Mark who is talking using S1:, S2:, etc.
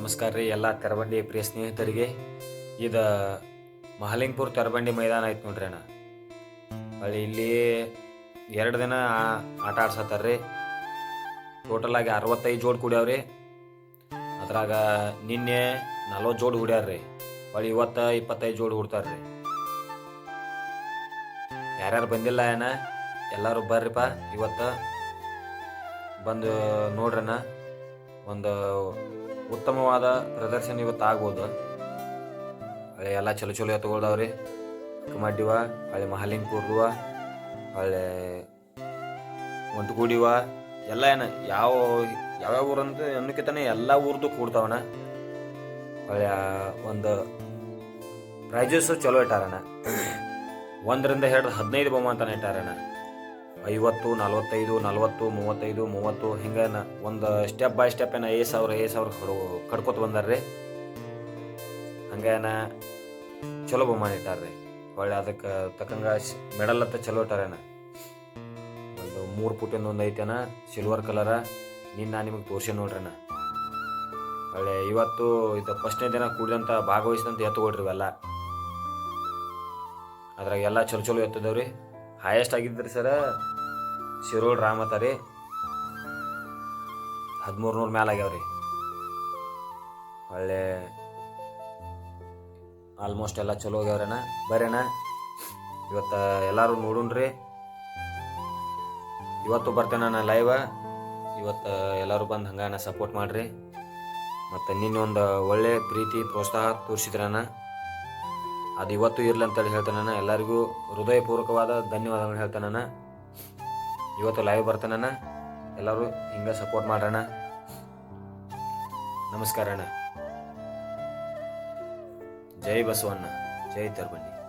S1: ನಮಸ್ಕಾರ ರೀ ಎಲ್ಲ ತೆರಬಂಡಿ ಪ್ರಿಯ ಸ್ನೇಹಿತರಿಗೆ. ಇದು ಮಹಲಿಂಗ್ಪುರ್ ತೆರಬಂಡಿ ಮೈದಾನ ಐತೆ ನೋಡ್ರಿ ಅಣ್ಣ. ಇಲ್ಲಿ ಎರಡು ದಿನ ಆಟ ಆಡ್ಸತ್ತಾರ ರೀ. ಟೋಟಲ್ ಆಗಿ ಅರವತ್ತೈದು ಜೋಡ್ ಕುಡ್ಯಾವ್ರಿ ಅದ್ರಾಗ ನಿನ್ನೆ ನಲ್ವತ್ತು ಜೋಡ್ ಹುಡ್ಯಾರ್ರಿ ಹೊಳ್ಳಿ ಇವತ್ತು ಇಪ್ಪತ್ತೈದು ಜೋಡ್ ಹುಡ್ತಾರ್ರಿ ಯಾರ್ಯಾರು ಬಂದಿಲ್ಲ ಏನ ಎಲ್ಲರೂ ಬರ್ರಿಪ್ಪ ಇವತ್ತು. ಬಂದು ನೋಡ್ರಣ್ಣ. ಒಂದು ಉತ್ತಮವಾದ ಪ್ರದರ್ಶನ ಇವತ್ತು ಆಗ್ಬೋದು. ಹಳೆ ಎಲ್ಲ ಚಲೋ ಚಲೋ ಎತ್ತುಗಳ್ದಾವ್ರಿ. ಕಮಡ್ಡಿವ, ಹಳೆ ಮಹಾಲಿಂಗ್ಪುರ್ದುವ ಹಳೆ ಒಂಟುಗೂಡಿವ, ಎಲ್ಲ ಏನ ಯಾವ ಯಾವ್ಯಾವ ಊರಂತ ಅನ್ನಕ್ಕಿಂತಾನೆ ಎಲ್ಲ ಊರ್ದು ಕೂಡ್ತಾವಣ ಹಳೆ ಒಂದು ಪ್ರೈಜಸ್ ಚಲೋ ಇಟ್ಟಾರಣ ಒಂದರಿಂದ ಹಿಡಿದು ಹದಿನೈದು ಬಹುಮಾನ ಇಟ್ಟಾರಣ್ಣ ಐವತ್ತು, ನಲ್ವತ್ತೈದು, ನಲ್ವತ್ತು, ಮೂವತ್ತೈದು, ಮೂವತ್ತು, ಹಿಂಗೆ ಒಂದು ಸ್ಟೆಪ್ ಬೈ ಸ್ಟೆಪ್ ಏನ ಏ ಸಾವಿರ ಏ ಸಾವಿರ ಕಡು ಕಡ್ಕೊತ ಬಂದಾರ್ರಿ. ಹಂಗೇನ ಚಲೋ ಬಹುಮಾನ ಇಟ್ಟಾರ್ರಿ. ಹೊಳ್ಳಿ ಅದಕ್ಕೆ ತಕ್ಕಂಗ ಮೆಡಲ್ ಅಂತ ಚಲೋ ಇಟ್ಟಾರೇನ ಒಂದು ಮೂರು ಪುಟಿಂದ ಒಂದು ಐತೆನ ಸಿಲ್ವರ್ ಕಲರ ನಿನ್ನ ನಿಮಗೆ ತೋರಿಸಿ ನೋಡ್ರಿನ ಹೊಳ್ಳಿ ಇವತ್ತು ಇದು ಫಸ್ಟ್ನೇ ದಿನ ಕೂಡಿದಂಥ ಭಾಗವಹಿಸಿದಂತ ಎತ್ತುಕೊಡ್ರಿ ಇವೆಲ್ಲ. ಅದ್ರಾಗ ಎಲ್ಲ ಚಲೋ ಚಲೋ ಎತ್ತದವ್ರಿ. ಹೈಯೆಸ್ಟ್ ಆಗಿದ್ರಿ ಸರ ಶಿರೋಳ್ ರಾಮತ ರೀ ಹದಿಮೂರು ನೂರು ಮ್ಯಾಲ ಆಗ್ಯಾವ್ರಿ. ಒಳ್ಳೆ ಆಲ್ಮೋಸ್ಟ್ ಎಲ್ಲ ಚಲೋ ಆಗ್ಯಾವ್ರಣ್ಣ ಬರೇಣ ಇವತ್ತು ಎಲ್ಲರೂ ನೋಡೋಣ್ರಿ. ಇವತ್ತು ಬರ್ತೇನೆ ನಾನು ಲೈವ ಇವತ್ತು ಎಲ್ಲರೂ ಬಂದು ಹಂಗೆ ಸಪೋರ್ಟ್ ಮಾಡಿರಿ. ಮತ್ತು ನಿನ್ನೊಂದು ಒಳ್ಳೆ ಪ್ರೀತಿ, ಪ್ರೋತ್ಸಾಹ ತೋರಿಸಿದ್ರಣ್ಣ ಅದು ಇವತ್ತು ಇರಲಿ ಅಂತೇಳಿ ಹೇಳ್ತಾನ ಎಲ್ಲರಿಗೂ ಹೃದಯಪೂರ್ವಕವಾದ ಧನ್ಯವಾದಗಳು ಹೇಳ್ತಾನ ಇವತ್ತು ಲೈವ್ ಬರ್ತಾನ ಎಲ್ಲರೂ ಹಿಂಗೆ ಸಪೋರ್ಟ್ ಮಾಡೋಣ ನಮಸ್ಕಾರ ಅಣ್ಣ. ಜೈ ಬಸವಣ್ಣ. ಜೈ ತರ್ಬಂಡಿ